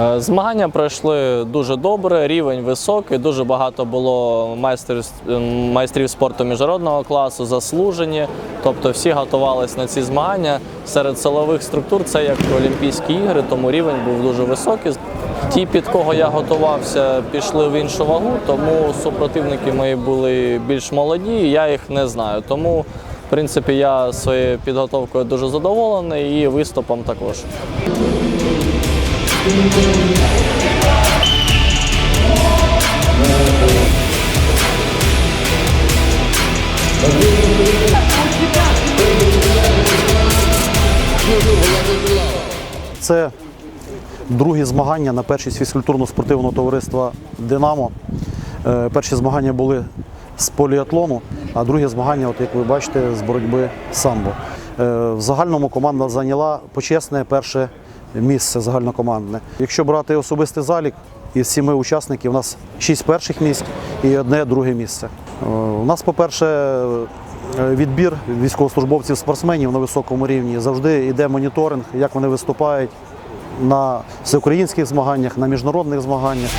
Е, Змагання пройшли дуже добре, рівень високий. Дуже багато було майстрів, ем, майстрів спорту міжнародного класу, заслужені. Тобто всі готувалися на ці змагання. Серед силових структур це як Олімпійські ігри, тому рівень був дуже високий. Ті, під кого я готувався, пішли в іншу вагу, тому супротивники мої були більш молоді, я їх не знаю. Тому, принципі, я своєю підготовкою дуже задоволений і виступом також. Це другі змагання на першість фізкультурно-спортивного товариства Динамо. Е, Перші змагання були з поліатлону, а другі змагання, от як ви бачите, з боротьби самбо. Е, В загальному команда зайняла почесне перше місце загальнокомандне. Якщо брати особистий залік, із сіми учасників у нас шість перших місць і одне друге місце. Е, У нас, по-перше, е, відбір військовослужбовців-спортсменів на високому рівні завжди йде моніторинг, як вони виступають на всеукраїнських змаганнях, на міжнародних змаганнях.